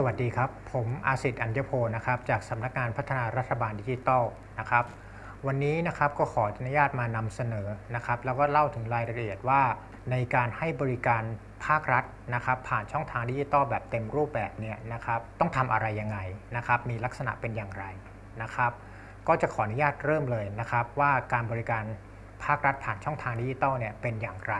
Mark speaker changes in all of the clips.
Speaker 1: สวัสดีครับ ผมอาสิทธิ์อัญญโพนะครับจากสำนักงานพัฒนารัฐบาลดิจิทัลนะครับ วันนี้นะครับก็ขออนุญาตมานำเสนอนะครับ แล้วก็เล่าถึงรายละเอียดว่า ในการให้บริการภาครัฐนะครับ ผ่านช่องทางดิจิทัลแบบเต็มรูปแบบเนี่ยนะครับต้องทำอะไรยังไงนะครับ มีลักษณะเป็นอย่างไรนะครับ ก็จะขออนุญาตเริ่มเลยนะครับ ว่าการบริการภาครัฐผ่านช่องทางดิจิทัลเนี่ยเป็นอย่างไร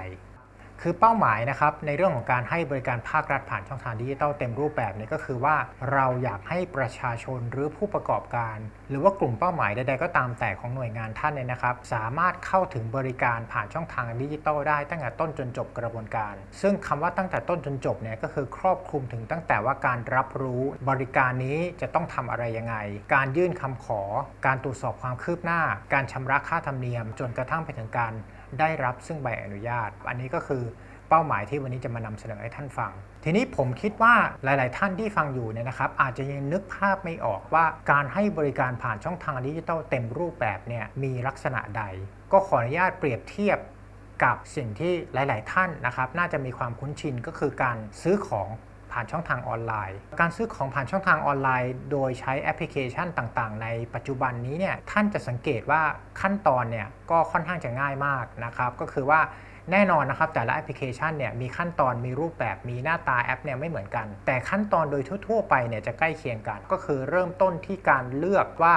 Speaker 1: คือเป้าหมายนะครับในเรื่องของการให้บริการภาครัฐผ่านช่องทางดิจิทัลเต็มรูปแบบนี้ก็คือว่าเราอยากให้ประชาชนหรือผู้ประกอบการ หรือว่ากลุ่มเป้าหมายใดๆก็ตามแต่ของหน่วยงานท่านเนี่ยนะครับ สามารถเข้าถึงบริการผ่านช่องทางดิจิทัลได้ตั้งแต่ต้นจนจบกระบวนการ ซึ่งคำว่าตั้งแต่ต้นจนจบเนี่ยก็คือครอบคลุมถึงตั้งแต่ว่าการรับรู้บริการนี้จะต้องทำอะไรยังไง การยื่นคำขอ การตรวจสอบความคืบหน้า การชำระค่าธรรมเนียม จนกระทั่งไปถึงการ ได้รับซึ่งใบอนุญาต อันนี้ก็คือเป้าหมายที่วันนี้จะมานำเสนอให้ท่านฟัง ทีนี้ผมคิดว่าหลาย ๆ ท่านที่ฟังอยู่เนี่ยนะครับ อาจจะยังนึกภาพไม่ออกว่าการให้บริการผ่านช่องทางดิจิทัลเต็มรูปแบบเนี่ยมีลักษณะใด ก็ขออนุญาตเปรียบเทียบกับสิ่งที่หลาย ๆ ท่านนะครับ น่าจะมีความคุ้นชินก็คือการซื้อของ ผ่านช่องทางออนไลน์ การซื้อของผ่านช่องทางออนไลน์ โดยใช้แอปพลิเคชันต่างๆ ในปัจจุบันนี้เนี่ยท่านจะสังเกตว่าขั้นตอนเนี่ยก็ค่อนข้างจะง่ายมากนะครับก็คือว่าแน่นอนนะครับแต่ละแอปพลิเคชันเนี่ยมีขั้นตอนมีรูปแบบมีหน้าตาแอปเนี่ยไม่เหมือนกัน แต่ขั้นตอนโดยทั่ว ๆ ไปเนี่ยจะใกล้เคียงกัน ก็คือเริ่มต้นที่การเลือกว่า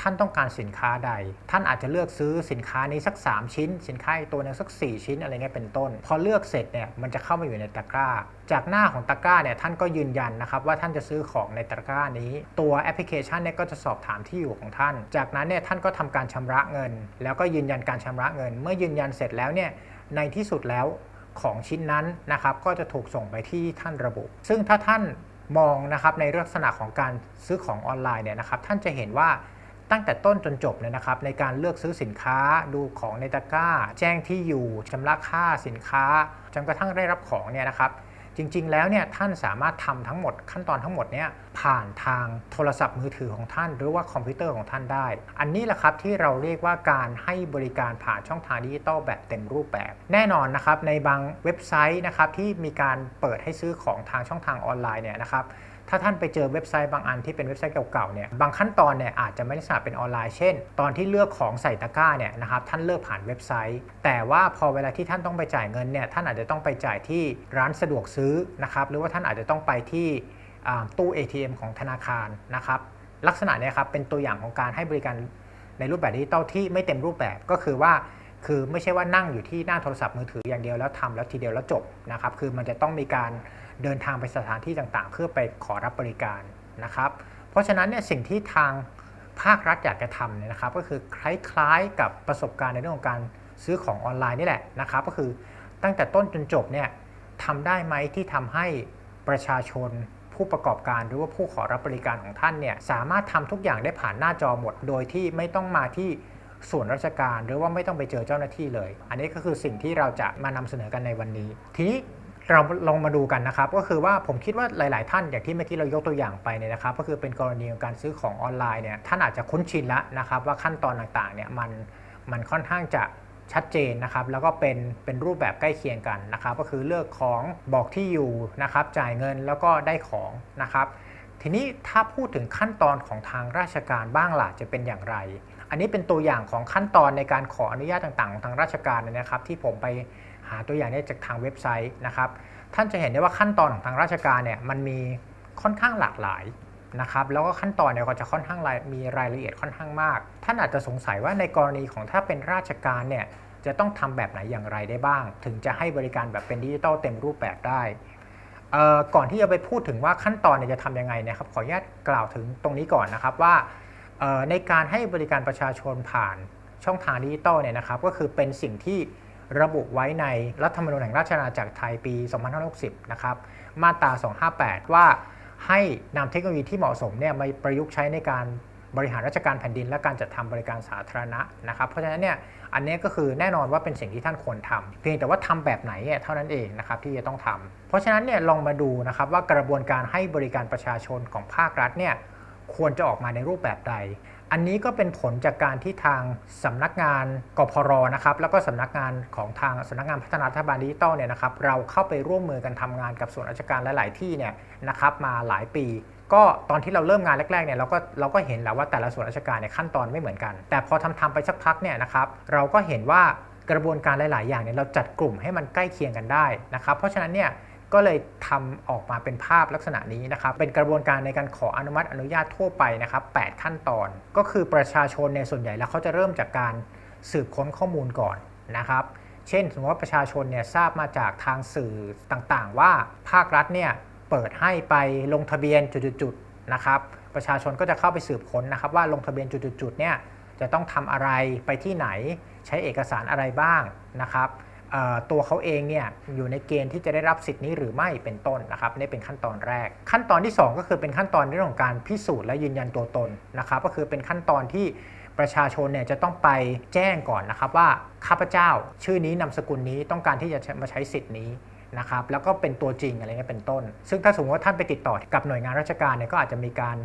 Speaker 1: ท่านต้องการสินค้าใด ท่านอาจจะเลือกซื้อสินค้านี้สัก 3 ชิ้น สินค้าอีกตัวหนึงสัก 4 ชิ้นอะไรเงี้ยเป็นต้น พอเลือกเสร็จเนี่ยมันจะเข้ามาอยู่ในตะกร้า จากหน้าของตะกร้าเนี่ยท่านก็ยืนยันนะครับว่าท่านจะซื้อของในตะกร้านี้ ตัวแอปพลิเคชันเนี่ยก็จะสอบถามที่อยู่ของท่าน จากนั้นเนี่ยท่านก็ทำการชำระเงิน แล้วก็ยืนยันการชำระเงิน เมื่อยืนยันเสร็จแล้วเนี่ยในที่สุดแล้วของชิ้นนั้นนะครับก็จะถูกส่งไปที่ท่านระบุ ซึ่งถ้าท่านมองนะครับในลักษณะของการซื้อของออนไลน์เนี่ยนะครับท่านจะเห็นว่า ตั้งแต่ต้นจนจบเนี่ยนะครับในการเลือกซื้อสินค้าดูของในตะกร้า แจ้งที่อยู่ชำระค่าสินค้าจนกระทั่งได้รับของเนี่ยนะครับจริงๆ แล้วเนี่ยท่านสามารถทำทั้งหมดขั้นตอนทั้งหมดเนี่ยผ่านทางโทรศัพท์มือถือของท่าน หรือว่าคอมพิวเตอร์ของท่านได้ อันนี้แหละครับที่เราเรียกว่าการให้บริการผ่านช่องทางดิจิตอลแบบเต็มรูปแบบ แน่นอนนะครับในบางเว็บไซต์นะครับที่มีการเปิดให้ซื้อของทางช่องทางออนไลน์เนี่ยนะครับ ถ้าท่านไปเจอเว็บไซต์บางอันที่เป็นเว็บไซต์เก่าๆเนี่ยบางขั้นตอนเนี่ยอาจจะไม่ได้สนับเป็นออนไลน์เช่น ตอนที่เลือกของใส่ตะกร้าเนี่ยนะครับท่านเลือกผ่านเว็บไซต์ แต่ว่าพอเวลาที่ท่านต้องไปจ่ายเงินเนี่ยท่านอาจจะต้องไปจ่ายที่ร้านสะดวกซื้อนะครับหรือว่าท่านอาจจะต้องไปที่ตู้ ATM ของธนาคารนะครับลักษณะเนี้ครับเป็นตัวอย่างของการให้บริการในรูปแบบดิจิตอลที่ไม่เต็มรูปแบบก็คือว่าคือไม่ใช่ว่านั่งอยู่ที่หน้าโทรศัพท์มือถืออย่างเดียวแล้วทำแล้วทีเดียวแล้วจบนะครับคือมันจะต้องมีการ เดินทางไปสถานที่ต่างๆ เพื่อไปขอรับบริการนะครับ เพราะฉะนั้นเนี่ยสิ่งที่ทางภาครัฐอยากจะทำเนี่ยนะครับก็คือคล้ายๆกับประสบการณ์ในเรื่องของการซื้อของออนไลน์นี่แหละนะครับก็คือตั้งแต่ต้นจนจบเนี่ยทำได้ไหมที่ทำให้ประชาชนผู้ประกอบการหรือว่าผู้ขอรับบริการของท่านเนี่ยสามารถทำทุกอย่างได้ผ่านหน้าจอหมด โดยที่ไม่ต้องมาที่ส่วนราชการหรือว่าไม่ต้องไปเจอเจ้าหน้าที่เลย อันนี้ก็คือสิ่งที่เราจะมานำเสนอกันในวันนี้ ทีนี้ เราลองมาดูกันนะครับ ก็คือว่าผมคิดว่าหลาย ๆ ท่านอย่างที่เมื่อกี้เรายกตัวอย่างไปเนี่ยนะครับ ก็คือเป็นกรณีของการซื้อของออนไลน์เนี่ยท่านอาจจะคุ้นชินแล้วนะครับว่าขั้นตอนต่างๆเนี่ยมันมันค่อนข้างจะชัดเจนนะครับแล้วก็เป็นเป็นรูปแบบใกล้เคียงกันนะครับ ก็คือเลือกของบอกที่อยู่นะครับ จ่ายเงินแล้วก็ได้ของนะครับ ทีนี้ถ้าพูดถึงขั้นตอนของทางราชการบ้างล่ะจะเป็นอย่างไร อันนี้เป็นตัวอย่างของขั้นตอนในการขออนุญาตต่าง ๆ ของทางราชการเนี่ยนะครับ ที่ผมไป หาตัวอย่างได้จากทางเว็บไซต์นะครับ ท่านจะเห็นได้ว่าขั้นตอนของทางราชการเนี่ยมันมีค่อนข้างหลากหลายนะครับ แล้วก็ขั้นตอนเนี่ยก็จะค่อนข้างมีรายละเอียดค่อนข้างมาก ท่านอาจจะสงสัยว่าในกรณีของถ้าเป็นราชการเนี่ยจะต้องทำแบบไหนอย่างไรได้บ้าง ถึงจะให้บริการแบบเป็นดิจิทัลเต็มรูปแบบได้ก่อนที่จะไปพูดถึงว่าขั้นตอนเนี่ยจะทำยังไงนะครับ ขออนุญาตกล่าวถึงตรงนี้ก่อนนะครับว่าในการให้บริการประชาชนผ่านช่องทางดิจิทัลเนี่ยนะครับ ก็คือเป็นสิ่งที่ ระบุไว้ในรัฐธรรมนูญแห่งราชอาณาจักรไทยปี 2560 นะครับ มาตรา 258 ว่าให้นำเทคโนโลยีที่เหมาะสมเนี่ยมาประยุกต์ใช้ในการบริหารราชการแผ่นดินและการจัดทำบริการสาธารณะนะครับ เพราะฉะนั้นเนี่ยอันนี้ก็คือแน่นอนว่าเป็นสิ่งที่ท่านควรทำเพียงแต่ว่าทำแบบไหนเนี่ยเท่านั้นเองนะครับที่จะต้องทำเพราะฉะนั้นเนี่ยลองมาดูนะครับว่ากระบวนการให้บริการประชาชนของภาครัฐเนี่ยควรจะออกมาในรูปแบบใด อันนี้ก็เป็นผลจากการที่ทางสำนักงานกพรนะครับแล้วก็สำนักงานของทางสำนักงานพัฒนารัฐบาลดิจิทัลเนี่ยนะครับเราเข้าไปร่วมมือกันทำงานกับส่วนราชการหลาย ๆ ที่เนี่ยนะครับมาหลายปี ก็ตอนที่เราเริ่มงานแรก ๆ เนี่ยเราก็เราก็เห็นแล้วว่าแต่ละส่วนราชการเนี่ยขั้นตอนไม่เหมือนกัน แต่พอทำทำไปสักพักเนี่ยนะครับเราก็เห็นว่ากระบวนการหลาย ๆ อย่างเนี่ยเราจัดกลุ่มให้มันใกล้เคียงกันได้นะครับเพราะฉะนั้นเนี่ย ก็เลยทำออกมาเป็นภาพลักษณะนี้นะครับ เป็นกระบวนการในการขออนุมัติอนุญาตทั่วไปนะครับ 8 ขั้นตอน ก็คือประชาชนในส่วนใหญ่แล้วเขาจะเริ่มจากการสืบค้นข้อมูลก่อนนะครับ เช่นสมมติว่าประชาชนเนี่ยทราบมาจากทางสื่อต่างๆ ว่าภาครัฐเนี่ยเปิดให้ไปลงทะเบียนจุดๆนะครับประชาชนก็จะเข้าไปสืบค้นนะครับว่าลงทะเบียนจุดๆเนี่ยจะต้องทำอะไรไปที่ไหนใช้เอกสารอะไรบ้างนะครับ ตัวเขาเองเนี่ยอยู่ในเกณฑ์ที่จะได้รับสิทธิ์นี้หรือไม่เป็นต้นนะครับนี่เป็นขั้นตอนแรก ขั้นตอนที่ 2 ก็คือเป็นขั้นตอนเรื่องของการพิสูจน์และยืนยันตัวตนนะครับก็คือเป็นขั้นตอนที่ประชาชนเนี่ยจะต้องไปแจ้งก่อนนะครับว่าข้าพเจ้าชื่อนี้นามสกุลนี้ต้องการที่จะมาใช้สิทธิ์นี้นะครับแล้วก็เป็นตัวจริงอะไรเงี้ยเป็นต้น ซึ่งถ้าสมมติว่าท่านไปติดต่อกับหน่วยงานราชการเนี่ยก็อาจจะมีการ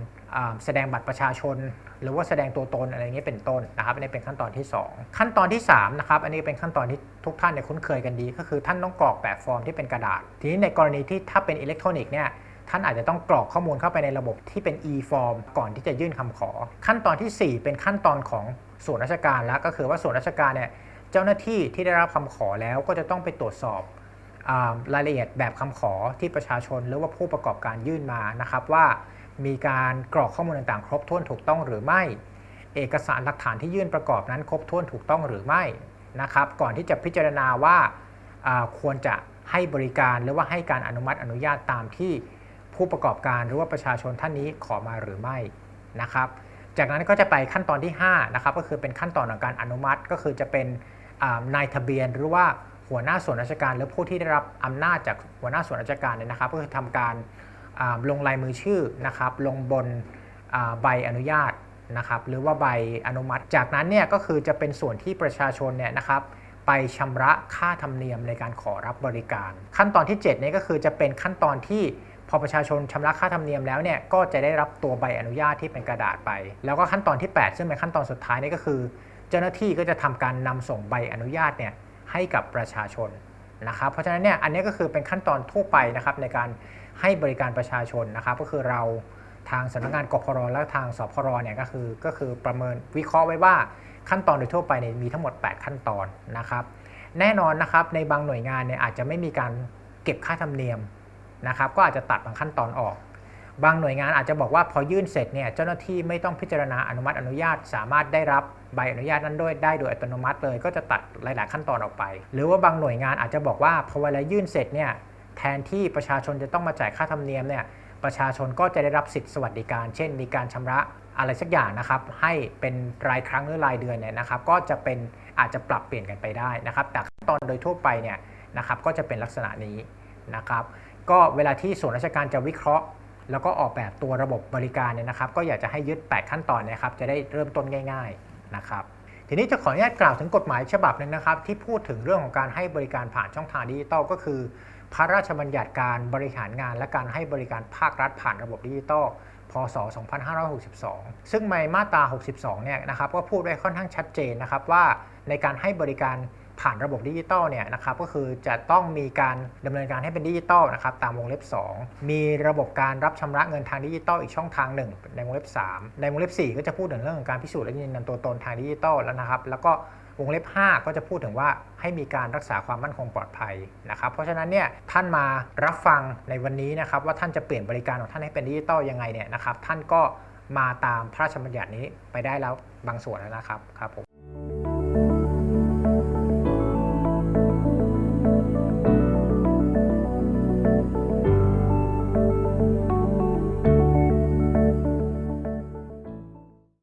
Speaker 1: แสดงบัตรประชาชน หรือว่าแสดงตัวตนอะไรเงี้ยเป็นต้นนะครับอันนี้เป็นขั้นตอนที่ 2 ขั้นตอนที่3นะครับอันนี้เป็นขั้นตอนที่ทุกท่านเนี่ยคุ้นเคยกันดี ก็คือท่านต้องกรอกแบบฟอร์มที่เป็นกระดาษ ทีนี้ในกรณีที่ถ้าเป็นอิเล็กทรอนิกส์เนี่ยท่านอาจจะต้องกรอกข้อมูลเข้าไปในระบบที่เป็น e-form ก่อนที่จะยื่นคำขอ ขั้นตอนทีสี่ 4 เป็นขั้นตอนของส่วนราชการแล้วก็คือว่าส่วนราชการเนี่ยเจ้าหน้าที่ที่ได้รับคำขอแล้วก็จะต้องไปตรวจสอบอรายละเอียดแบบคำขอที่ประชาชน หรือว่าผู้ประกอบการยื่นมานะครับว่า มีการกรอกข้อมูลต่างๆ ครบถ้วนถูกต้องหรือไม่ เอกสารหลักฐานที่ยื่นประกอบนั้นครบถ้วนถูกต้องหรือไม่นะครับ ก่อนที่จะพิจารณาว่าควรจะให้บริการหรือว่าให้การอนุมัติอนุญาตตามที่ผู้ประกอบการหรือว่าประชาชนท่านนี้ขอมาหรือไม่นะครับ จากนั้นก็จะไปขั้นตอนที่5นะครับก็คือเป็นขั้นตอนของการอนุมัติก็คือจะเป็นนายทะเบียนหรือว่าหัวหน้าส่วนราชการ หรือผู้ที่ได้รับอำนาจจากหัวหน้าส่วนราชการเนี่ยนะครับ ก็คือทำการ ลงลายมือชื่อนะครับลงบนใบอนุญาตนะครับหรือว่าใบอนุมัติ จากนั้นเนี่ยก็คือจะเป็นส่วนที่ประชาชนเนี่ยนะครับไปชำระค่าธรรมเนียมในการขอรับบริการ ขั้นตอนที่7เนี่ยก็คือจะเป็นขั้นตอนที่พอประชาชนชำระค่าธรรมเนียมแล้วเนี่ยก็จะได้รับตัวใบอนุญาตที่เป็นกระดาษไป แล้วก็ขั้นตอนที่ 8 ซึ่งเป็นขั้นตอนสุดท้ายนี่ก็คือ เจ้าหน้าที่ก็จะทำการนำส่งใบอนุญาตเนี่ยให้กับประชาชนนะครับเพราะฉะนั้นเนี่ยอันนี้ก็คือเป็นขั้นตอนทั่วไปนะครับในการ ให้บริการประชาชนนะครับก็คือเราทางสำนักงานกพรและทางสพรเนี่ยก็คือก็คือประเมินวิเคราะห์ไว้ว่าขั้นตอนโดยทั่วไปเนี่ยมีทั้งหมด 8 ขั้นตอนนะครับ แน่นอนนะครับในบางหน่วยงานเนี่ยอาจจะไม่มีการเก็บค่าธรรมเนียมนะครับ ก็อาจจะตัดบางขั้นตอนออก บางหน่วยงานอาจจะบอกว่าพอยื่นเสร็จเนี่ยเจ้าหน้าที่ไม่ต้องพิจารณาอนุมัติอนุญาต สามารถได้รับใบอนุญาตนั้นด้วยได้โดยอัตโนมัติเลย ก็จะตัดหลาย ๆ ขั้นตอนออกไป หรือว่าบางหน่วยงานอาจจะบอกว่าพอเวลายื่นเสร็จเนี่ย แทนที่ประชาชนจะต้องมาจ่ายค่าธรรมเนียมเนี่ยประชาชนก็จะได้รับสิทธิสวัสดิการ เช่น มีการชำระอะไรสักอย่างนะครับ ให้เป็นรายครั้งหรือรายเดือนเนี่ยนะครับ ก็จะเป็นอาจจะปรับเปลี่ยนกันไปได้นะครับแต่ขั้นตอนโดยทั่วไปเนี่ยนะครับก็จะเป็นลักษณะนี้นะครับ ก็เวลาที่ส่วนราชการจะวิเคราะห์ แล้วก็ออกแบบตัวระบบบริการเนี่ยนะครับ ก็อยากจะให้ยึด 8 ขั้นตอนนะครับ จะได้เริ่มต้นง่าย ๆนะครับ ทีนี้จะขออนุญาตกล่าวถึงกฎหมายฉบับหนึ่งนะครับ ที่พูดถึงเรื่องของการให้บริการผ่านช่องทางดิจิตอลก็คือ พระราชบัญญัติการบริหารงาน และการให้บริการภาครัฐผ่านระบบดิจิตอลพศ 2562 ซึ่งในมาตรา 62 เนี่ยนะครับก็พูดไว้ค่อนข้างชัดเจนนะครับว่าในการให้บริการ ผ่านระบบดิจิตอลเนี่ยนะครับก็คือจะต้องมีการดำเนินการให้เป็นดิจิตอลนะครับตามวงเล็บ 2 มีระบบการรับชำระเงินทางดิจิตอลอีกช่องทางหนึ่งในวงเล็บ 3 ในวงเล็บ 4 ก็จะพูดถึงเรื่องของการพิสูจน์และยืนยันตัวตนทางดิจิตอลแล้วนะครับ แล้วก็วงเล็บ 5 ก็จะพูดถึงว่าให้มีการรักษาความมั่นคงปลอดภัยนะครับ เพราะฉะนั้นเนี่ยท่านมารับฟังในวันนี้นะครับว่าท่านจะเปลี่ยนบริการของท่านให้เป็นดิจิตอลยังไงเนี่ยนะครับท่านก็มาตามพระราชบัญญัตินี้ไปได้แล้วบางส่วนแล้วนะครับครับผม